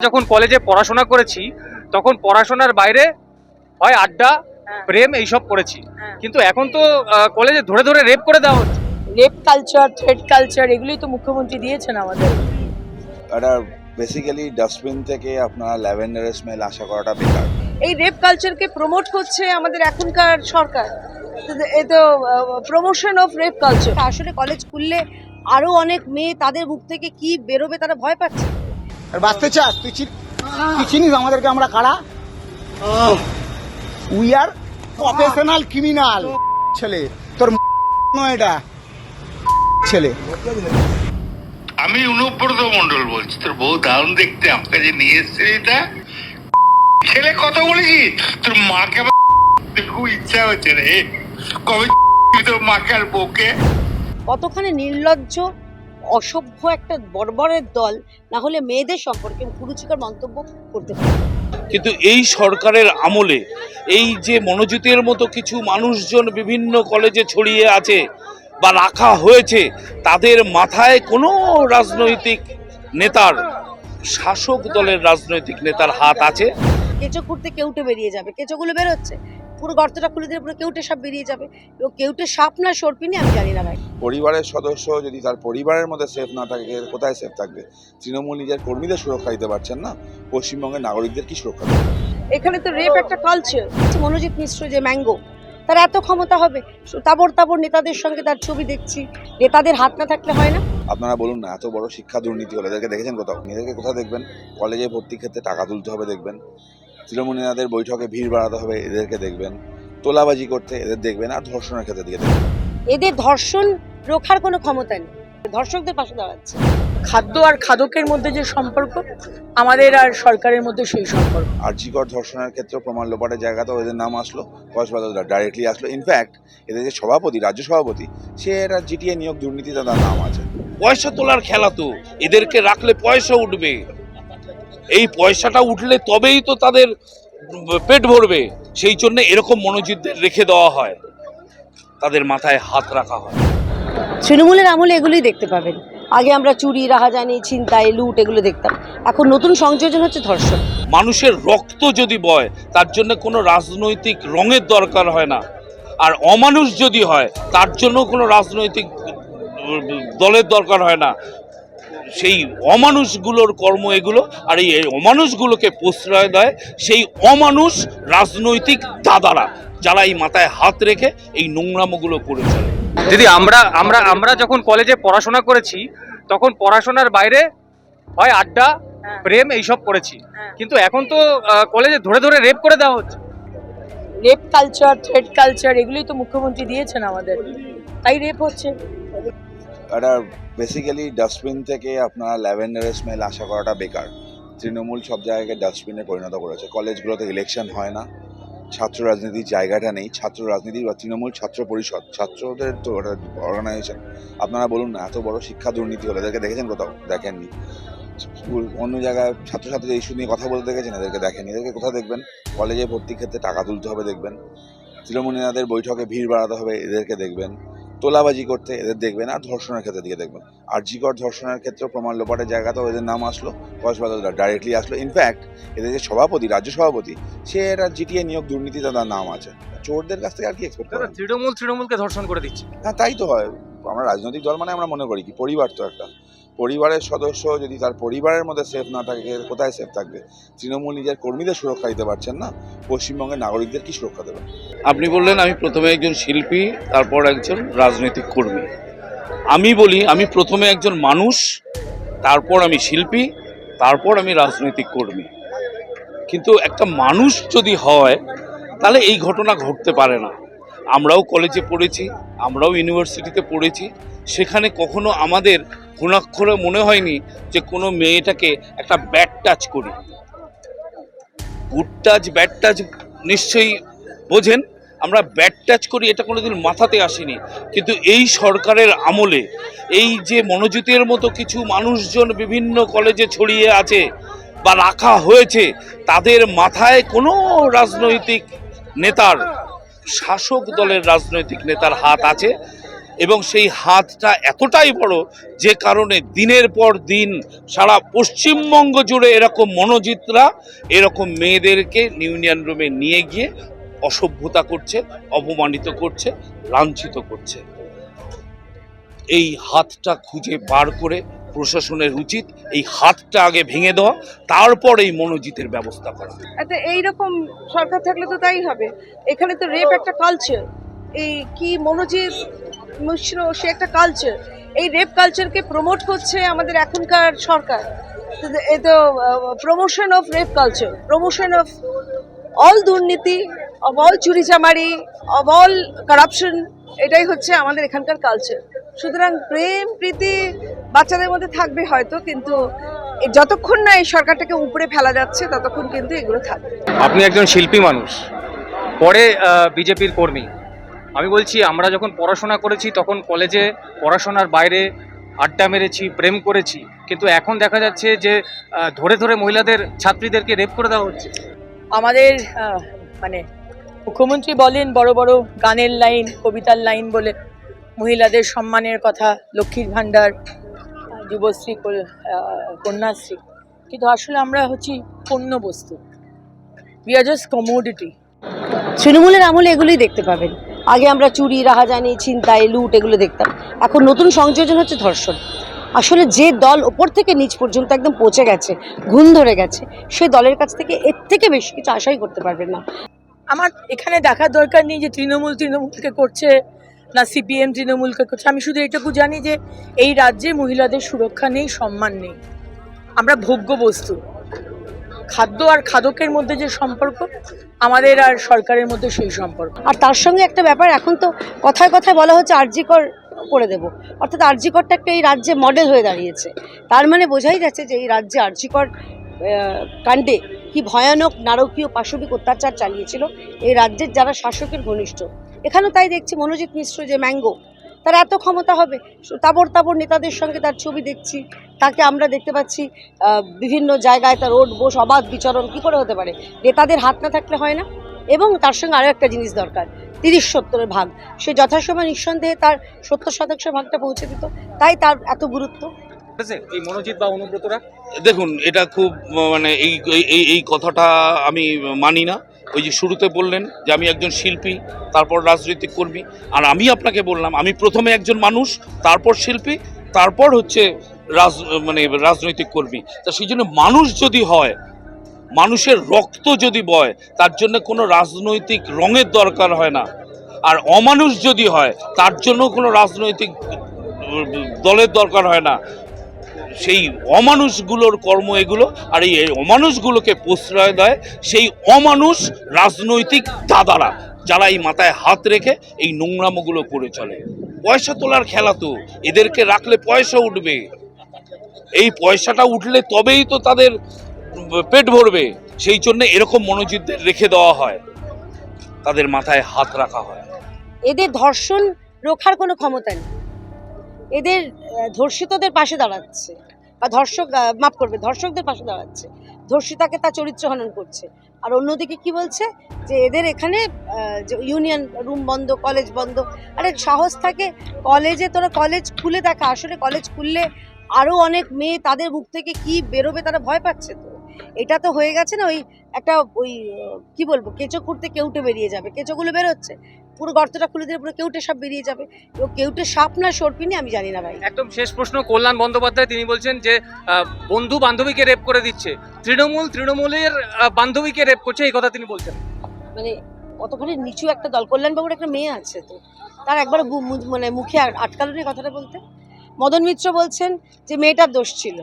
যখন কলেজে পড়াশোনা করেছি তখন পড়াশোনার বাইরে হয় আড্ডা হ্যাঁ। প্রেম এইসব করেছি। হ্যাঁ। কিন্তু এখন তো কলেজে ধরে ধরে রেপ করে দেওয়া হচ্ছে। রেপ কালচার থ্রেড কালচার এগুলোই তো মুখ্যমন্ত্রী দিয়েছেন আমাদের। একটা বেসিক্যালি ডাস্টবিন থেকে আপনার ল্যাভেন্ডারের স্মেল আশা করাটা বেকার। এই রেপ কালচারকে প্রমোট করছে আমাদের এখনকার সরকার। এ তো প্রমোশন অফ রেপ কালচার আসলে কলেজ খুললে আরও অনেক মেয়ে তাদের মুখ থেকে কি বেরোবে তারা ভয় পাচ্ছে। আর বাঁচতে চাস তুই চিন- তুই চিনিস আমাদেরকে আমরা কারা? উই আর প্রফেশনাল ক্রিমিনাল ছেলে। তোর নয় এটা। ছেলে। আমি অনুব্রত মন্ডল বলছি তোর বউ দারুণ দেখতে আমাকে যে নিয়ে এসছে এটা। ছেলে কত বলেছি তোর মাকে আমার খুব ইচ্ছা হচ্ছে রে। কবে তোর মাকে আর বউকে? কতখানি নির্লজ্জ অসভ্য একটা বর্বরের দল না হলে মেয়েদের সম্পর্কে কুরুচিকর মন্তব্য করতে পারে। কিন্তু এই সরকারের আমলে এই যে মনোজিতের মতো কিছু মানুষজন বিভিন্ন কলেজে ছড়িয়ে আছে বা রাখা হয়েছে তাদের মাথায় কোনো রাজনৈতিক নেতার শাসক দলের রাজনৈতিক নেতার হাত আছে? কেঁচো খুঁড়তে কেউটে বেরিয়ে যাবে। কেঁচোগুলো বেরোচ্ছে। পুরো গর্তটা খুলে দিলে পুরো কেউটে সাপ বেরিয়ে যাবে। এবং কেউটে সাপ না সরপিনি আমি জানি না ভাই। পরিবারের সদস্য যদি তার পরিবারের মধ্যে সেফ না থাকে কোথায় সেফ থাকবে? তৃণমূল নিজের কর্মীদের সুরক্ষা দিতে পারছেন না? পশ্চিমবঙ্গের নাগরিকদের কি সুরক্ষা এখানে তো রেপ একটা কালচার মনোজিৎ মিশ্র যে ম্যাঙ্গো তার এত ক্ষমতা হবে? তাবর তাবর নেতাদের সঙ্গে তার ছবি দেখছি। নেতাদের হাত না থাকলে হয় না? আপনারা বলুন না এত বড় শিক্ষা দুর্নীতি হলে। এদেরকে দেখেছেন কোথাও? এদেরকে কোথাও দেখবেন? কলেজে ভর্তির ক্ষেত্রে টাকা তুলতে হবে দেখবেন। তৃণমূল নেতাদের বৈঠকে ভিড় বাড়াতে হবে এদেরকে দেখবেন। তোলাবাজি করতে এদের দেখবেন আর ধর্ষণের ক্ষেত্রে দিকে দেখবেন। এদের ধর্ষণ রোখার কোনো ক্ষমতা নেই। ধর্ষকদের পাশে দাঁড়াচ্ছে। খাদ্য আর খাদকের মধ্যে যে সম্পর্ক আমাদের আর সরকারের মধ্যে সেই সম্পর্ক। আর্জিকর ধর্ষণের ক্ষেত্রে প্রমাণ লোপাটের জায়গাতেও এদের নাম আসলো কক্সবাজার ডাইরেক্টলি আসলো। ইনফ্যাক্ট এদের যে সভাপতি রাজ্য সভাপতি সে এরা জিটিএ নিয়োগ দুর্নীতিতে তার নাম আছে। পয়সা তোলার খেলা তো এদেরকে রাখলে পয়সা উঠবে। এই পয়সাটা উঠলে তবেই তো তাদের পেট ভরবে। সেই জন্য এরকম মনোজিতদের রেখে দেওয়া হয়। তাদের মাথায় হাত রাখা হয়। তৃণমূলের আমলে এগুলোই দেখতে পাবেন। আগে আমরা চুরি রাহাজানি ছিনতাই লুট এগুলো দেখতাম। এখন নতুন সংযোজন হচ্ছে ধর্ষণ। মানুষের রক্ত যদি বয় তার জন্য কোনো রাজনৈতিক রঙের দরকার হয় না। আর অমানুষ যদি হয় তার জন্য কোনো রাজনৈতিক দলের দরকার হয় না। সেই অমানুষগুলোর কর্ম এগুলো আর এই অমানুষগুলোকে প্রশ্রয় দেয় সেই অমানুষ রাজনৈতিক দাদারা যারা এই মাথায় হাত রেখে এই নোংরামোগুলো করে চলে দিদি আমরা আমরা আমরা যখন কলেজে পড়াশোনা করেছি তখন পড়াশোনার বাইরে হয় আড্ডা প্রেম এইসব করেছি। কিন্তু এখন তো কলেজে ধরে ধরে রেপ করে দেওয়া হচ্ছে। রেপ কালচার থ্রেড কালচার এগুলোই তো মুখ্যমন্ত্রী দিয়েছেন আমাদের। তাই রেপ হচ্ছে। একটা বেসিক্যালি ডাস্টবিন থেকে আপনার ল্যাভেন্ডারের স্মেল আশা করাটা বেকার। তৃণমূল সব জায়গায় ডাস্টবিনে পরিণত করেছে। কলেজগুলোতে ইলেকশন হয় না। ছাত্র রাজনীতির জায়গাটা নেই। ছাত্র রাজনীতি বা তৃণমূল ছাত্র পরিষদ, ছাত্রদের তো ওটা অর্গানাইজেশন আপনারা বলুন না, এত বড় শিক্ষা দুর্নীতি হলে। এদেরকে দেখেছেন কোথাও? দেখেননি। অন্য জায়গায় ছাত্রছাত্রীদের ইস্যু নিয়ে কথা বলতে দেখেছেন? এদেরকে দেখেনি এদেরকে কোথাও দেখবেন? কলেজে ভর্তির ক্ষেত্রে টাকা তুলতে হবে দেখবেন। তৃণমূল নেতাদের বৈঠকে ভিড় বাড়াতে হবে, এদেরকে দেখবেন। তোলাবাজি করতে এদের দেখবেন আর ধর্ষণের ক্ষেত্রে দিকে দেখবেন। আর জিগর ধর্ষণের ক্ষেত্রে প্রমাণ লোপাটের জায়গাতেও এদের নাম আসলো কক্সবাজার ডাইরেক্টলি আসলো। ইনফ্যাক্ট এদের যে সভাপতি রাজ্য সভাপতি সে এটা জিটিএ নিয়োগ দুর্নীতিতে তার নাম আছে। চোরদের কাছ থেকে আর কি এক্সপেক্ট তৃণমূল তৃণমূলকে ধর্ষণ করে দিচ্ছে। হ্যাঁ তাই তো হয়। আমরা রাজনৈতিক দল মানে আমরা মনে করি কি, পরিবার তো একটা। পরিবারের সদস্য যদি তার পরিবারের মধ্যে সেফ না থাকে কোথায় সেফ থাকবে? তৃণমূল নিজের কর্মীদের সুরক্ষা দিতে পারছেন না? পশ্চিমবঙ্গের নাগরিকদের কি সুরক্ষা দেবেন? আপনি বললেন আমি প্রথমে একজন শিল্পী, তারপর একজন রাজনৈতিক কর্মী। আমি বলি, আমি প্রথমে একজন মানুষ, তারপর আমি শিল্পী, তারপর আমি রাজনৈতিক কর্মী। কিন্তু একটা মানুষ যদি হয়, তাহলে এই ঘটনা ঘটতে পারে না। আমরাও কলেজে পড়েছি, আমরাও ইউনিভার্সিটিতে পড়েছি। সেখানে কখনো আমাদের ঘুণাক্ষরে মনে হয়নি যে কোনো মেয়েটাকে একটা ব্যাট টাচ করি। গুড টাচ ব্যাড টাচ নিশ্চয়ই বোঝেন, আমরা ব্যাড টাচ করি এটা কোনোদিন মাথাতে আসেনি। কিন্তু এই সরকারের আমলে, এই যে মনোজিতের মতো কিছু মানুষজন বিভিন্ন কলেজে ছড়িয়ে আছে বা রাখা হয়েছে, তাদের মাথায় কোনো রাজনৈতিক নেতার শাসক দলের রাজনৈতিক নেতার হাত আছে এবং সেই হাতটা এতটাই বড় যে কারণে দিনের পর দিন সারা পশ্চিমবঙ্গ জুড়ে এরকম মনোজিতরা, এরকম মেয়েদেরকে ইউনিয়ন রুমে নিয়ে গিয়ে অসভ্যতা করছে, অপমানিত করছে, লাঞ্ছিত করছে। এই হাতটা খুঁজে বার করে প্রশাসনের উচিত এই হাতটা আগে ভেঙে দেওয়া, তারপর এই মনোজিতের ব্যবস্থা করা। আচ্ছা এইরকম সরকার থাকলে তো তাই হবে। এখানে তো রেপ একটা কালচার এই কি মনোজিৎ মিশ্র, সে একটা কালচার এই রেপ কালচারকে প্রমোট করছে আমাদের এখনকার সরকার। এ তো promotion of rape culture promotion of all দুর্নীতি অব অল চুরিচামারি অব অল কারাপশন এটাই হচ্ছে আমাদের এখানকার কালচার সুতরাং প্রেম, প্রীতি বাচ্চাদের মধ্যে থাকবে হয়তো কিন্তু যতক্ষণ না এই সরকারটাকে উপরে ফেলা যাচ্ছে ততক্ষণ কিন্তু এগুলো থাকবে। আপনি একজন শিল্পী মানুষ পরে বিজেপির কর্মী। আমি বলছি আমরা যখন পড়াশোনা করেছি তখন কলেজে পড়াশোনার বাইরে আড্ডা মেরেছি প্রেম করেছি কিন্তু এখন দেখা যাচ্ছে যে ধরে ধরে মহিলাদের ছাত্রীদেরকে রেপ করে দেওয়া হচ্ছে। আমাদের মানে মুখ্যমন্ত্রী বলেন বড় বড় গানের লাইন কবিতার লাইন বলে মহিলাদের সম্মানের কথা লক্ষ্মীর ভাণ্ডার যুবশ্রী কন্যাশ্রী। কিন্তু আসলে আমরা হচ্ছি পণ্য বস্তু। উই আর জাস্ট কমোডিটি তৃণমূলের আমলে এগুলোই দেখতে পাবেন। আগে আমরা চুরি রাহাজানি ছিনতাই লুট এগুলো দেখতাম। এখন নতুন সংযোজন হচ্ছে ধর্ষণ। আসলে যে দল ওপর থেকে নিচ পর্যন্ত একদম পচে গেছে ঘুণ ধরে গেছে সে দলের কাছ থেকে এর থেকে বেশি কিছু আশাই করতে পারবেন না। আমার এখানে দেখার দরকার নেই যে তৃণমূল তৃণমূলকে করছে না সিপিএম তৃণমূলকে করছে। আমি শুধু এটুকু জানি যে এই রাজ্যে মহিলাদের সুরক্ষা নেই সম্মান নেই। আমরা ভোগ্য বস্তু। খাদ্য আর খাদকের মধ্যে যে সম্পর্ক আমাদের আর সরকারের মধ্যে সেই সম্পর্ক। আর তার সঙ্গে একটা ব্যাপার এখন তো কথায় কথায় বলা হচ্ছে আরজিকর করে দেব। অর্থাৎ আরজিকরটা একটা এই রাজ্যে মডেল হয়ে দাঁড়িয়েছে। তার মানে বোঝাই যাচ্ছে যে এই রাজ্যে আরজিকর আহ, কাণ্ডে কি ভয়ানক নারকীয় পাশবিক অত্যাচার চালিয়েছিল। এই রাজ্যের যারা শাসকের ঘনিষ্ঠ এখানেও তাই দেখছি মনোজিৎ মিশ্র যে ম্যাঙ্গো তার এত ক্ষমতা হবে। তাবর তাবর নেতাদের সঙ্গে তার ছবি দেখছি তাকে আমরা দেখতে পাচ্ছি বিভিন্ন জায়গায় তার ওট বোস অবাধ বিচরণ কি করে হতে পারে? নেতাদের হাত না থাকলে হয় না। এবং তার সঙ্গে আরও একটা জিনিস দরকার তিরিশ সত্তরের ভাগ। সে যথাসময় নিঃসন্দেহে তার সত্তর শতাংশ ভাগটা পৌঁছে দিত তাই তার এত গুরুত্ব। ঠিক এই মনোজিৎ বা অনুব্রতরা? দেখুন এটা খুব মানে এই এই এই কথাটা আমি মানি না। ওই যে শুরুতে বললেন যে আমি একজন শিল্পী, তারপর রাজনৈতিক কর্মী। আর আমি আপনাকে বললাম, আমি প্রথমে একজন মানুষ, তারপর শিল্পী, তারপর হচ্ছে রাজ মানে রাজনৈতিক কর্মী। তা সেই জন্য মানুষ যদি হয়, মানুষের রক্ত যদি বয়, তার জন্য কোনো রাজনৈতিক রঙের দরকার হয় না। আর অমানুষ যদি হয়, তার জন্য কোনো রাজনৈতিক দলের দরকার হয় না। সেই অমানুষগুলোর কর্ম এগুলো, আর এই অমানুষগুলোকে প্রশ্রয় দেয় সেই অমানুষ রাজনৈতিক দাদারা, যারা এই মাথায় হাত রেখে এই নোংরামোগুলো করে চলে। পয়সা তোলার খেলা তো, এদেরকে রাখলে পয়সা উঠবে। এই পয়সাটা উঠলে তবেই তো তাদের পেট ভরবে। সেই জন্য এরকম মনোজিতদের রেখে দেওয়া হয়। তাদের মাথায় হাত রাখা হয়। এদের ধর্ষণ রোখার কোনো ক্ষমতা নেই। এদের ধর্ষিতদের পাশে দাঁড়াচ্ছে। বা ধর্ষক মাফ করবে, ধর্ষকদের পাশে দাঁড়াচ্ছে। ধর্ষিতাকে তার চরিত্র হনন করছে। আর অন্যদিকে কি বলছে? যে এদের এখানে ইউনিয়ন রুম বন্ধ, কলেজ বন্ধ। আরে সাহস থাকে কলেজে, তোরা কলেজ খুলে দেখা। আসলে কলেজ খুললে আরও অনেক মেয়ে তাদের মুখ থেকে কি বেরোবে তারা ভয় পাচ্ছে তো। এটা তো হয়ে গেছে না ওই একটা ওই কি বলব কেঁচো খুঁড়তে কেউটে বেরিয়ে যাবে। কেঁচোগুলো বেরোচ্ছে পুরো গর্তটা খুলে দিলে পুরো কেউটে সাপ বেরিয়ে যাবে। তো কেউটে সাপ না সর্পিনি আমি জানি না ভাই। একদম শেষ প্রশ্ন কল্যাণ বন্দ্যোপাধ্যায় তিনি বলছেন যে বন্ধু বান্ধবীকে রেপ করে দিচ্ছে। তৃণমূল তৃণমূলের বান্ধবীকে রেপ করছে এই কথা তিনি বলছেন। মানে কতখানি নিচু একটা দল। কল্যাণবাবুর একটা মেয়ে আছে তো তার একবার মানে মুখে আটকালো নি কথাটা বলতে। মদন মিত্র বলছেন যে মেয়েটার দোষ ছিল।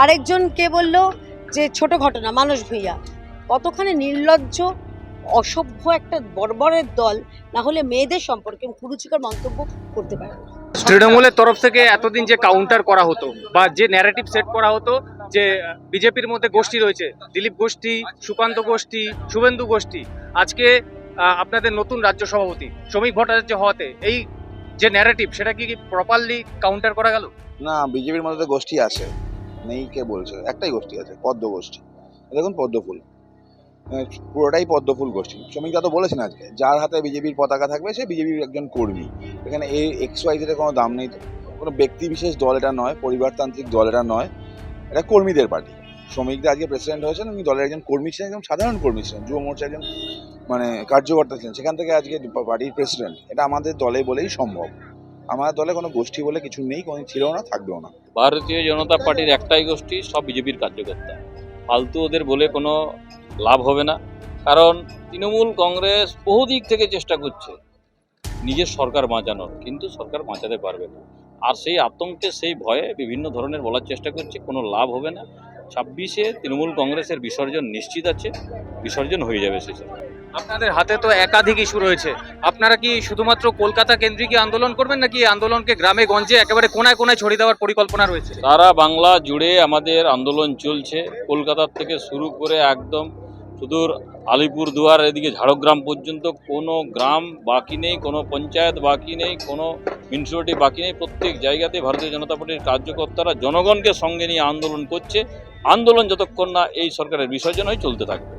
আরেকজন কে বলল যে ছোট ঘটনা মানুষ ভূঁইয়া। কতখানি নির্লজ্জ অসভ্য একটা বর্বরের দল না হলে মেয়েদের সম্পর্কে কুরুচিকর মন্তব্য করতে পারে না। তৃণমূলের তরফ থেকে এতদিন যে কাউন্টার করা হতো বা যে ন্যারেটিভ সেট করা হতো যে বিজেপির মধ্যে গোষ্ঠী রয়েছে দিলীপ গোষ্ঠী সুকান্ত গোষ্ঠী শুভেন্দু গোষ্ঠী আজকে আপনাদের নতুন রাজ্য সভাপতি শ্রমিক ভট্টাচার্য হওয়াতে এই যে ন্যারেটিভ সেটা কি প্রপারলি কাউন্টার করা গেল? না বিজেপির মধ্যে তো গোষ্ঠী আছে নেই কে বলছে? একটাই গোষ্ঠী আছে পদ্ম গোষ্ঠী। দেখুন পদ্ম ফুল। আহ, পুরোটাই পদ্মফুল গোষ্ঠী। শ্রমিকদা তো বলেছেন আজকে, যার হাতে বিজেপির পতাকা থাকবে, সে বিজেপির একজন কর্মী। এখানে এই এক্স ওয়াই জেডের কোনো দাম নেই কোনো ব্যক্তি বিশেষ দল এটা নয়, পরিবারতান্ত্রিক দল এটা নয়। এটা কর্মীদের পার্টি। শ্রমিকদের আজকে প্রেসিডেন্ট হয়েছেন, উনি দলের একজন কর্মী ছিলেন একদম সাধারণ কর্মী ছিলেন, যুব মোর্চার একজন মানে কার্যকর্তা ছিলেন। সেখান থেকে আজকে পার্টির প্রেসিডেন্ট এটা আমাদের দলে বলেই সম্ভব। আমার দলে কোনো গোষ্ঠী বলে কিছু নেই, কোনো ছিল না, থাকবেও না। ভারতীয় জনতা পার্টির একটাই গোষ্ঠী, সব বিজেপির কার্যকর্তা। ফালতু ওদের বলে কোনো লাভ হবে না। কারণ তৃণমূল কংগ্রেস বহু দিক থেকে চেষ্টা করছে নিজের সরকার বাঁচানোর কিন্তু সরকার বাঁচাতে পারবে না। আর সেই আতঙ্কে সেই ভয়ে বিভিন্ন ধরনের বলার চেষ্টা করছে কোনো লাভ হবে না। ছাব্বিশে তৃণমূল কংগ্রেসের বিসর্জন নিশ্চিত আছে বিসর্জন হয়ে যাবে সরকার। আপনাদের হাতে তো একাধিক ইস্যু রয়েছে। আপনারা কি শুধুমাত্র কলকাতা কেন্দ্রিক আন্দোলন করবেন নাকি আন্দোলনকে গ্রামে গঞ্জে একেবারে কোনায় কোনায় ছড়িয়ে দেওয়ার পরিকল্পনা রয়েছে? সারা বাংলা জুড়ে আমাদের আন্দোলন চলছে। কলকাতার থেকে শুরু করে একদম সুদূর আলিপুর দুয়ার এদিকে ঝাড়গ্রাম পর্যন্ত কোনো গ্রাম বাকি নেই, কোনো পঞ্চায়েত বাকি নেই, কোনো মিউনিসিপালিটি বাকি নেই। প্রত্যেক জায়গাতে ভারতীয় জনতা পার্টির কার্যকর্তারা জনগণকে সঙ্গে নিয়ে আন্দোলন করছে। আন্দোলন যতক্ষণ না এই সরকারের বিসর্জন হয়ে চলতে থাকবে।